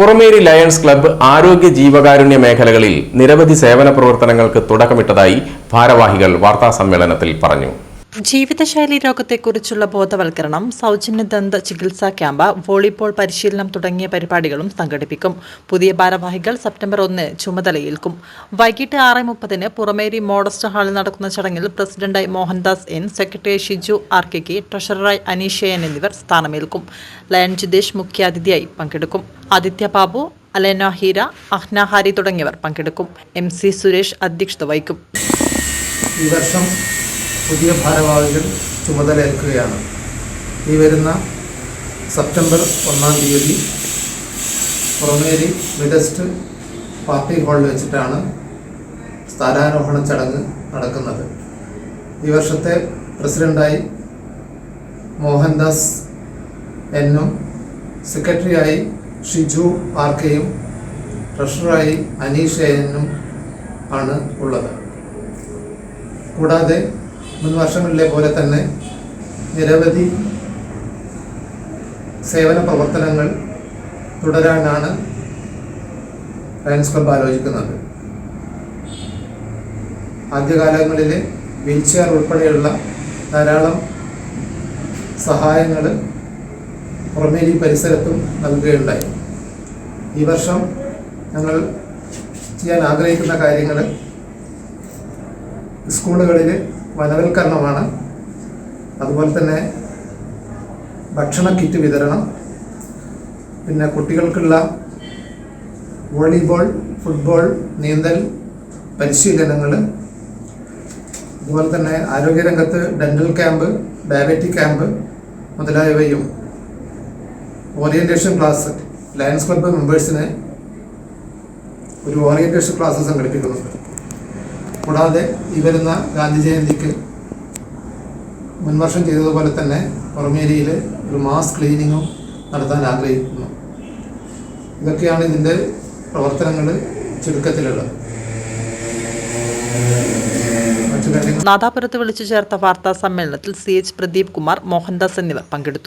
Purameri lions club ആരോഗ്യ ജീവകാരുണ്യ മേഖലകളിൽ നിരവധി സേവന പ്രവർത്തനങ്ങൾക്ക് തുടക്കമിട്ടതായി ഭാരവാഹികൾ വാർത്താസമ്മേളനത്തിൽ പറഞ്ഞു ജീവിതശൈലി രോഗത്തെക്കുറിച്ചുള്ള ബോധവൽക്കരണം സൗജന്യ ദന്ത ചികിത്സാ ക്യാമ്പ് വോളിബോൾ പരിശീലനം തുടങ്ങിയ പരിപാടികളും സംഘടിപ്പിക്കും. പുതിയ ഭാരവാഹികൾ സെപ്റ്റംബർ ഒന്ന് ചുമതലയേൽക്കും. വൈകിട്ട് ആറ് മുപ്പതിന് പുറമേരി മോഡസ്റ്റ് ഹാളിൽ നടക്കുന്ന ചടങ്ങിൽ പ്രസിഡന്റായി Mohandas N secretary Shiju R K K ട്രഷററായി അനീഷയൻ എന്നിവർ സ്ഥാനമേൽക്കും. ലയൻ ജിതേഷ് മുഖ്യാതിഥിയായി പങ്കെടുക്കും. ആദിത്യ ബാബു അലേന ഹീര അഹ്ന ഹാരി തുടങ്ങിയവർ പങ്കെടുക്കും. എം സി സുരേഷ് അധ്യക്ഷത വഹിക്കും. ഈ വർഷം പുതിയ ഭാരവാഹികൾ ചുമതലയേൽക്കുകയാണ്. ഈ വരുന്ന സെപ്റ്റംബർ ഒന്നാം തീയതി പുറമേരി മിഡസ്റ്റ് പാർട്ടി ഹാളിൽ വെച്ചിട്ടാണ് സ്ഥാനാരോഹണ ചടങ്ങ് നടക്കുന്നത്. ഈ വർഷത്തെ പ്രസിഡന്റായി മോഹൻദാസ് എന്നും സെക്രട്ടറിയായി ഷിജു ആർ കെയും ട്രഷററായി അനീഷ് എന്നും ആണ് ഉള്ളത്. കൂടാതെ മുൻ വർഷങ്ങളിലെ പോലെ തന്നെ നിരവധി സേവന പ്രവർത്തനങ്ങൾ തുടരാനാണ് ലയൺസ് ക്ലബ്ബ് ആലോചിക്കുന്നത്. ആദ്യകാലങ്ങളിൽ വീൽ ചെയർ ഉൾപ്പെടെയുള്ള ധാരാളം സഹായങ്ങൾ പുറമേരി പരിസരത്തും നൽകുകയുണ്ടായി. ഈ വർഷം ഞങ്ങൾ ചെയ്യാൻ ആഗ്രഹിക്കുന്ന കാര്യങ്ങൾ സ്കൂളുകളിൽ വനവൽക്കരണമാണ്. അതുപോലെ തന്നെ ഭക്ഷണ കിറ്റ് വിതരണം. പിന്നെ കുട്ടികൾക്കുള്ള വോളിബോൾ ഫുട്ബോൾ നീന്തൽ പരിശീലനങ്ങൾ അതുപോലെ തന്നെ ആരോഗ്യരംഗത്ത് ഡെന്റൽ ക്യാമ്പ് ഡയബറ്റിക് ക്യാമ്പ് മുതലായവയും ഓറിയന്റേഷൻ ക്ലാസ് ലയൺസ് ക്ലബ്ബ് മെമ്പേഴ്സിന് ഒരു ഓറിയന്റേഷൻ ക്ലാസ് സംഘടിപ്പിക്കുന്നുണ്ട്. കൂടാതെ ഈ വരുന്ന ഗാന്ധി ജയന്തിക്ക് മുൻവർഷം ചെയ്തതുപോലെ തന്നെ പുറമേരിയിൽ ഒരു മാസ് ക്ലീനിങ്ങും നടത്താൻ ആഗ്രഹിക്കുന്നു. ഇതൊക്കെയാണ് ഇതിന്റെ പ്രവർത്തനങ്ങൾ ചുരുക്കത്തിലുള്ളത്. നാദാപുരത്ത് വിളിച്ചു ചേർത്ത വാർത്താ സമ്മേളനത്തിൽ സി എച്ച് പ്രദീപ് കുമാർ മോഹൻദാസ് എന്നിവർ പങ്കെടുത്തു.